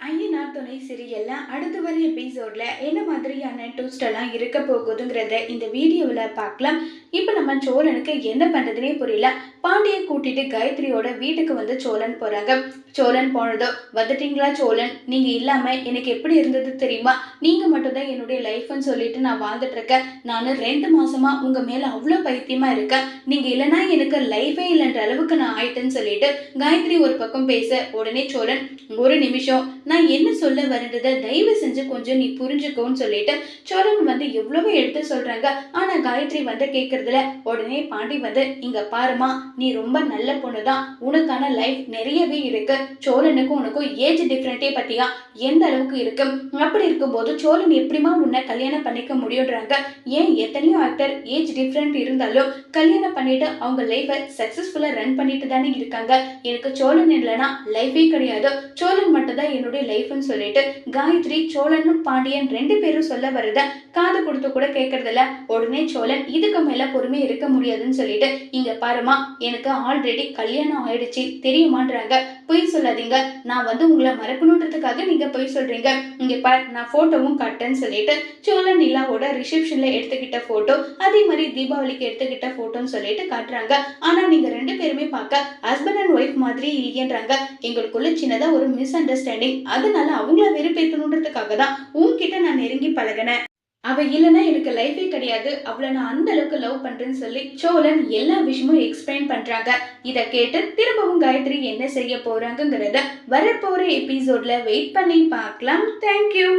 ஐயனார் துணை சிறியல்ல அடுத்து வர எபிசோட்ல என்ன மாதிரியான ட்விஸ்ட் எல்லாம் இருக்க போகுதுங்கிறத இந்த வீடியோவில் பார்க்கலாம். இப்போ நம்ம சோழனுக்கு என்ன பண்ணுறதுனே புரியல. பாண்டியை கூட்டிட்டு காயத்ரியோட வீட்டுக்கு வந்து சோழன் போறாங்க. சோழன் போனதோ வந்துட்டீங்களா சோழன்? நீங்க இல்லாம எனக்கு எப்படி இருந்தது தெரியுமா? நீங்க மட்டும்தான் என்னுடைய லைஃப்னு சொல்லிட்டு நான் வாழ்ந்துட்டு இருக்கேன். நான் ரெண்டு மாசமா உங்க மேல அவ்வளோ பைத்தியமா இருக்கேன். நீங்க இல்லைன்னா எனக்கு லைஃபே இல்லைன்ற அளவுக்கு நான் ஆயிட்டேன்னு சொல்லிட்டு காயத்ரி ஒரு பக்கம் பேச உடனே சோழன் ஒரு நிமிஷம். நான் என்ன சொல்ல வரன்றதை தயவு செஞ்சு கொஞ்சம் நீ புரிஞ்சுக்கோன்னு சொல்லிட்டு சோழன் வந்து எவ்வளவோ எடுத்து சொல்றாங்க. ஆனா காயத்ரி வந்து கேட்கறதுல உடனே பாண்டி வந்து இங்க பாருமா நீ ரொம்ப நல்ல பொண்ணு தான் உனக்கான லைஃப் நிறையவே இருக்கு. சோழனுக்கும் உனக்கும் ஏஜ் டிஃப்ரெண்டே பத்தியா? எந்த அளவுக்கு இருக்கு? அப்படி இருக்கும்போது சோழன் எப்படிமா உன்னை கல்யாணம் பண்ணிக்க முடியுன்றாங்க? ஏன் எத்தனையோ ஆக்டர் ஏஜ் டிஃப்ரெண்ட் இருந்தாலும் கல்யாணம் பண்ணிட்டு அவங்க லைஃபை சக்சஸ்ஃபுல்லா ரன் பண்ணிட்டு தானே இருக்காங்க. எனக்கு சோழன் இல்லைன்னா லைஃபே கிடையாது. சோழன் மட்டும் தான் என்னுடைய லைஃப்னு சொல்லிட்டு காயத்ரி சோழன் பாண்டியன் ரெண்டு பேரும் சொல்ல வரத காது கொடுத்து கூட கேட்கறதில்ல உடனே சோழன் இதுக்கு மேல பொறுமை இருக்க முடியாதுன்னு சொல்லிட்டு இங்க பாருமா எனக்கு ஆல்ரெடி கல்யாணம் ஆயிடுச்சு. தெரியுமான்றாங்க. பொய் சொல்லாதீங்க. நான் வந்து உங்களை மறக்கணுன்றதுக்காக நீங்க பொய் சொல்றீங்க. இங்க பார் நான் போட்டோவும் காட்டேன்னு சொல்லிட்டு சோழன் நிலாவோட ரிசப்ஷன்ல எடுத்துக்கிட்ட போட்டோ அதே மாதிரி தீபாவளிக்கு எடுத்துக்கிட்ட போட்டோன்னு சொல்லிட்டு காட்டுறாங்க. ஆனா நீங்க ரெண்டு பேருமே பார்க்க ஹஸ்பண்ட் அண்ட் ஒய்ஃப் மாதிரி இல்லையன்றாங்க. எங்களுக்குள்ள சின்னதா ஒரு மிஸ் அண்டர்ஸ்டாண்டிங் அதனால அவங்கள வெறுப்பேற்றணுன்றதுக்காக தான் உங்ககிட்ட நான் நெருங்கி பழகினேன். அவ இல்லைன்னா எனக்கு லைஃபே கிடையாது. அவளை நான் அந்த அளவுக்கு லவ் பண்றேன்னு சொல்லி சோழன் எல்லா விஷயமும் எக்ஸ்பிளைன் பண்றாங்க. இதை கேட்டு திரும்பவும் காயத்ரி என்ன செய்ய போகிறாங்கங்கிறத வரப்போற எபிசோட்ல வெயிட் பண்ணி பார்க்கலாம். தேங்க்யூ